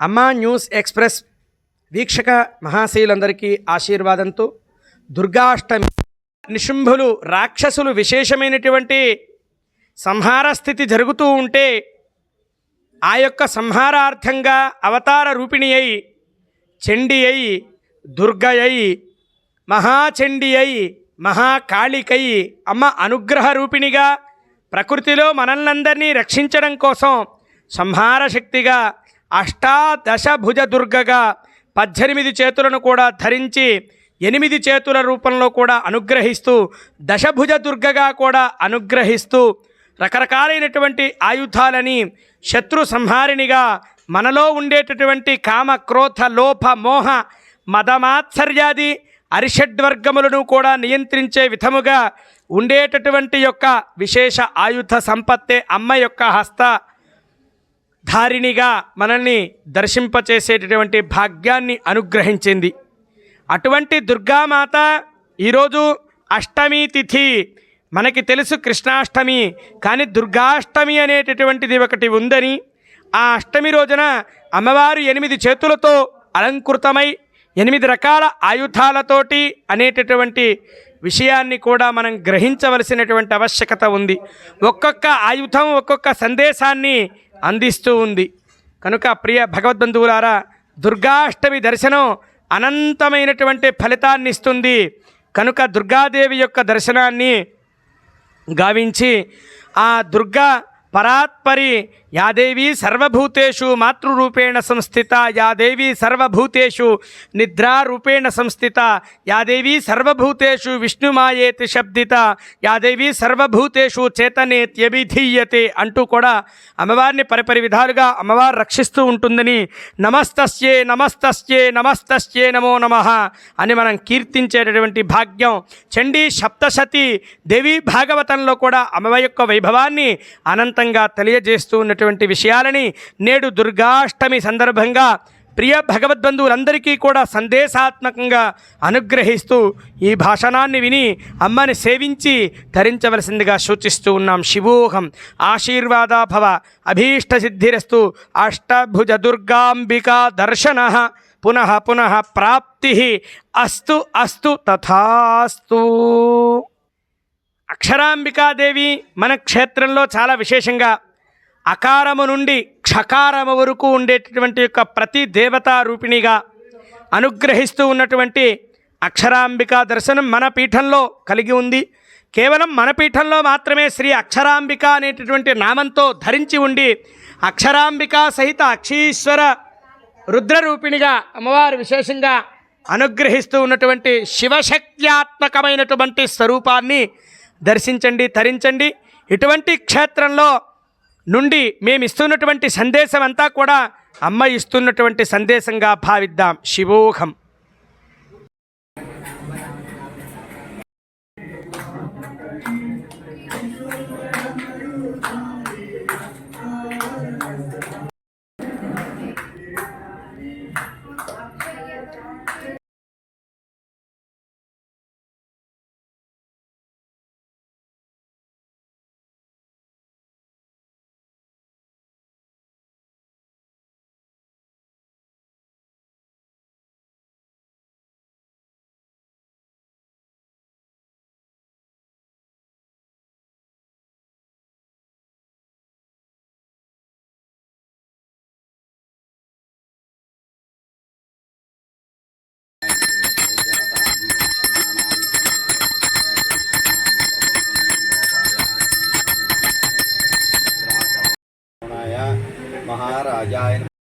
అమ్మా news express వీక్షక మహాశయులందరికీ ఆశీర్వాదంతో దుర్గాష్టమి. నిశుంభులు రాక్షసులు విశేషమైనటువంటి సంహార స్థితి జరుగుతూ ఉంటే ఆ యొక్క సంహారార్థంగా అవతార రూపిణి అయి చండి అయి దుర్గయై మహాచండి అయి మహాకాళికై అమ్మ అనుగ్రహ రూపిణిగా ప్రకృతిలో మనల్నందరినీ రక్షించడం కోసం సంహార శక్తిగా అష్టాదశభుజ దుర్గగా పద్దెనిమిది చేతులను కూడా ధరించి ఎనిమిది చేతుల రూపంలో కూడా అనుగ్రహిస్తూ దశభుజ దుర్గగా కూడా అనుగ్రహిస్తూ రకరకాలైనటువంటి ఆయుధాలని శత్రు సంహారిణిగా మనలో ఉండేటటువంటి కామ క్రోధ లోభ మోహ మదమాత్సర్యాది అరిషడ్వర్గములను కూడా నియంత్రించే విధముగా ఉండేటటువంటి యొక్క విశేష ఆయుధ సంపత్తే అమ్మ యొక్క హస్త. ధారిణిగా మనల్ని దర్శింపచేసేటటువంటి భాగ్యాన్ని అనుగ్రహించింది. అటువంటి దుర్గామాత ఈరోజు అష్టమి తిథి. మనకి తెలుసు కృష్ణాష్టమి కానీ దుర్గాష్టమి అనేటటువంటిది ఒకటి ఉందని. ఆ అష్టమి రోజున అమ్మవారు ఎనిమిది చేతులతో అలంకృతమై ఎనిమిది రకాల ఆయుధాలతోటి అనేటటువంటి విషయాన్ని కూడా మనం గ్రహించవలసినటువంటి ఆవశ్యకత ఉంది. ఒక్కొక్క ఆయుధం ఒక్కొక్క సందేశాన్ని అందిస్తూ ఉంది. కనుక ప్రియ భగవద్బంధువులారా దుర్గాష్టమి దర్శనం అనంతమైనటువంటి ఫలితాన్ని ఇస్తుంది. కనుక దుర్గాదేవి యొక్క దర్శనాన్ని గావించి ఆ దుర్గా పరాత్పరి యాదేవి సర్వభూతేషు మాతృరూపేణ సంస్థిత యాదేవి సర్వభూతేషు నిద్రారూపేణ సంస్థిత యాదేవి సర్వభూతేషు విష్ణుమాయేతి శబ్దిత యాదేవి సర్వభూతేషు చేతనేత్యభిధీయతే అంటూ కూడా అమ్మవారిని పరిపరి విధాలుగా అమ్మవారు రక్షిస్తూ ఉంటుందని నమస్తస్యే నమస్తస్యే నమస్తస్యే నమో నమ అని మనం కీర్తించేటటువంటి భాగ్యం. చండీ సప్తశతి దేవి భాగవతంలో కూడా అమ్మవారి యొక్క వైభవాన్ని అనంతంగా తెలియజేస్తూ ఉన్నటువంటి విషయాలని నేడు దుర్గాష్టమి సందర్భంగా ప్రియ భగవద్బంధువులందరికీ కూడా సందేశాత్మకంగా అనుగ్రహిస్తూ ఈ భాషణాన్ని విని అమ్మని సేవించి ధరించవలసిందిగా సూచిస్తూ ఉన్నాం. శివోహం ఆశీర్వాదాభవ అభీష్ట సిద్ధిరస్తు అష్టభుజ దుర్గాంబికా దర్శన పునః పునః ప్రాప్తి అస్తు అస్తు తథాస్తు. అక్షరాంబికాదేవి మన క్షేత్రంలో చాలా విశేషంగా అకారము నుండి క్షకారము వరకు ఉండేటటువంటి యొక్క ప్రతి దేవతా రూపిణిగా అనుగ్రహిస్తూ ఉన్నటువంటి అక్షరాంబిక దర్శనం మన పీఠంలో కలిగి ఉంది. కేవలం మన పీఠంలో మాత్రమే శ్రీ అక్షరాంబిక అనేటటువంటి నామంతో ధరించి ఉండి అక్షరాంబిక సహిత అక్షీశ్వర రుద్రరూపిణిగా అమ్మవారు విశేషంగా అనుగ్రహిస్తూ ఉన్నటువంటి శివశక్త్యాత్మకమైనటువంటి స్వరూపాన్ని దర్శించండి తరించండి ఇటువంటి క్షేత్రంలో నుండి మేము ఇస్తున్నటువంటి సందేశం అంతా కూడా అమ్మ ఇస్తున్నటువంటి సందేశంగా భావిద్దాం. శివోహం. 在家